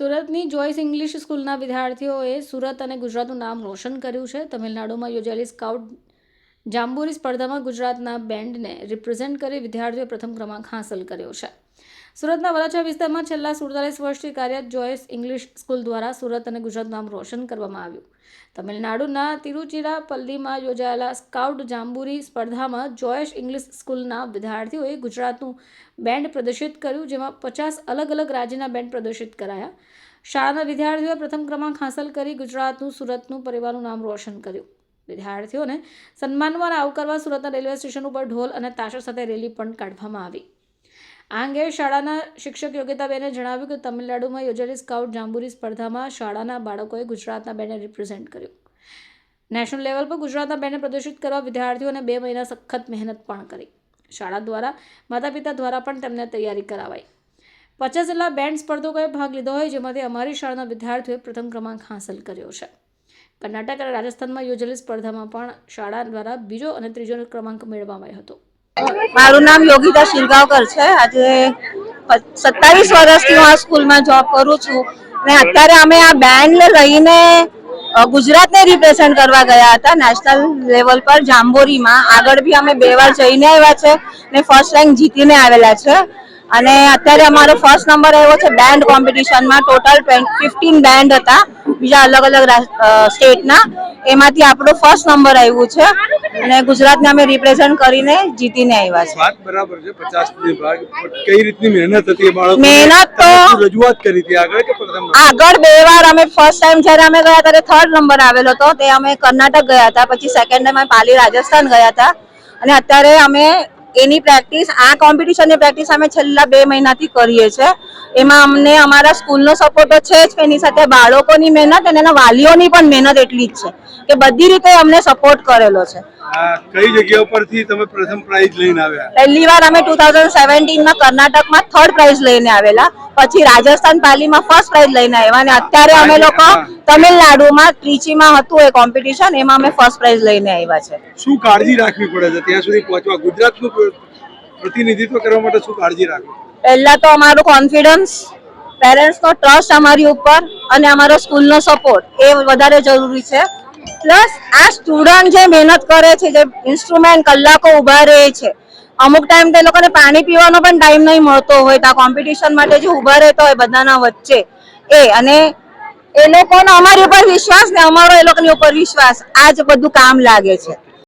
સુરતની જોઈસ ઇંગ્લિશ સ્કૂલના વિદ્યાર્થીઓએ સુરત અને ગુજરાતનું નામ રોશન કર્યું છે. તમિલનાડુમાં યોજાયેલી સ્કાઉટ જાંબુરી સ્પર્ધામાં ગુજરાતના બેન્ડને રિપ્રેઝેન્ટ કરી વિદ્યાર્થીઓએ પ્રથમ ક્રમાંક હાંસલ કર્યો છે. સુરતના વરાછા વિસ્તારમાં છેલ્લા સુડતાલીસ વર્ષથી કાર્યરત જોઈસ ઇંગ્લિશ સ્કૂલ દ્વારા સુરત અને ગુજરાતનું નામ રોશન કરવામાં આવ્યું. તમિલનાડુના તિરુચિરાપલ્લીમાં યોજાયેલા સ્કાઉટ જાંબુરી સ્પર્ધામાં જોયશ ઇંગ્લિશ સ્કૂલના વિદ્યાર્થીઓએ ગુજરાતનું બેન્ડ પ્રદર્શિત કર્યું, જેમાં પચાસ અલગ અલગ રાજ્યના બેન્ડ પ્રદર્શિત કરાયા. શાળાના વિદ્યાર્થીઓએ પ્રથમ ક્રમાંક હાંસલ કરી ગુજરાતનું, સુરતનું પરિવારનું નામ રોશન કર્યું. વિદ્યાર્થીઓને સન્માનમાં આવકારવા સુરતના રેલવે સ્ટેશન ઉપર ઢોલ અને તાશા સાથે રેલી પણ કાઢવામાં આવી. આ અંગે શાળાના શિક્ષક યોગ્યતાબેને જણાવ્યું કે તમિલનાડુમાં યોજાયેલી સ્કાઉટ જાંબુરી સ્પર્ધામાં શાળાના બાળકોએ ગુજરાતના બેને રિપ્રેઝેન્ટ કર્યું. નેશનલ લેવલ પર ગુજરાતના બેને પ્રદર્શિત કરવા વિદ્યાર્થીઓને બે મહિના સખત મહેનત પણ કરી. શાળા દ્વારા માતા પિતા દ્વારા પણ તેમને તૈયારી કરાવાઈ. પચાસ જેટલા બેન્ડ સ્પર્ધકોએ ભાગ લીધો હોય, જેમાંથી અમારી શાળાના વિદ્યાર્થીઓએ પ્રથમ ક્રમાંક હાંસલ કર્યો છે. કર્ણાટક અને રાજસ્થાનમાં યોજેલી સ્પર્ધામાં પણ શાળા દ્વારા બીજો અને ત્રીજો ક્રમાંક મેળવવામાં આવ્યો હતો. મારું નામ યોગિતા શિરગાંવકર છે. આજે સત્તાવીસ વર્ષથી હું આ સ્કૂલમાં જોબ કરું છું ને અત્યારે અમે આ બેન્ડ લઈને ગુજરાતને રિપ્રેઝેન્ટ કરવા ગયા હતા. નેશનલ લેવલ પર જાંબોરીમાં. આગળ બી અમે બે વાર જઈને આવ્યા છે ને ફર્સ્ટ રેન્ક જીતીને આવેલા છે. અને અત્યારે અમારો ફર્સ્ટ નંબર આવ્યો છે બેન્ડ કોમ્પિટિશનમાં ટોટલ ફિફ્ટીન બેન્ડ હતા બીજા અલગ અલગ સ્ટેટના એમાંથી આપણો ફર્સ્ટ નંબર આવ્યું છે અને ગુજરાતને અમે રિપ્રેઝન્ટ કરીને જીતીને આવ્યા છે. વાત બરાબર છે પચાસની ભાગ કઈ રીતની મહેનત હતી બાળકો મહેનત તો- રજૂઆત કરી હતી આગળ કે પ્રથમ આગળ બે વાર અમે ફર્સ્ટ ટાઈમ જ્યારે અમે ગયા ત્યારે થર્ડ નંબર આવેલો હતો તે અમે કર્ણાટક ગયા હતા પછી સેકન્ડ ટાઈમ અમે પાલી રાજસ્થાન ગયા હતા. અને અત્યારે અમે એની પ્રેક્ટિસ, આ કોમ્પિટિશનની પ્રેક્ટિસ અમે છેલ્લા બે મહિનાથી કરીએ છીએ એમાં અમને અમારા સ્કૂલનો સપોર્ટ તો છે જ, એની સાથે બાળકોની મહેનત અને એના વાલીઓની પણ મહેનત એટલી જ છે કે બધી રીતે અમને સપોર્ટ કરેલો છે. કઈ જગ્યા પરથી તમે પ્રથમ પ્રાઇઝ લઈને આવ્યા? પહેલી વાર અમે ટુ થાઉઝન્ડ સેવન્ટીનમાં કર્ણાટકમાં થર્ડ પ્રાઇઝ લઈને આવેલા. પછી રાજસ્થાન પાલીમાં ફર્સ્ટ પ્રાઇઝ લઈને આવ્યા અને અત્યારે અમે લોકો તમિલનાડુમાં ત્રિચીમાં હતું એ કોમ્પિટિશન એમાં અમે ફર્સ્ટ પ્રાઇઝ લઈને આવ્યા છે. શું કાળજી રાખવી પડે છે? ત્યાં સુધી પહોંચવા ગુજરાતનું પ્ર- પ્રતિનિધિત્વ કરવા માટે શું કાળજી રાખવી? પહેલા તો અમારું કોન્ફિડન્સ પેરેન્ટ્સનો ટ્રસ્ટ અમારી ઉપર અને અમારો સ્કૂલનો સપોર્ટ એ વધારે જરૂરી છે. પ્લસ આ સ્ટુડન્ટ જે મહેનત કરે છે, જે ઇન્સ્ટ્રુમેન્ટ કલાકો ઊભા રહે છે, અમુક ટાઈમ તે લોકોને પાણી પીવાનો પણ ટાઈમ નહીં મળતો હોય, તો આ કોમ્પિટિશન માટે જે ઊભા રહેતા હોય બધાના વચ્ચે. એ, અને એ લોકોનો અમારી ઉપર વિશ્વાસ ને અમારો એ લોકોની ઉપર વિશ્વાસ. આ જ બધું કામ લાગે છે.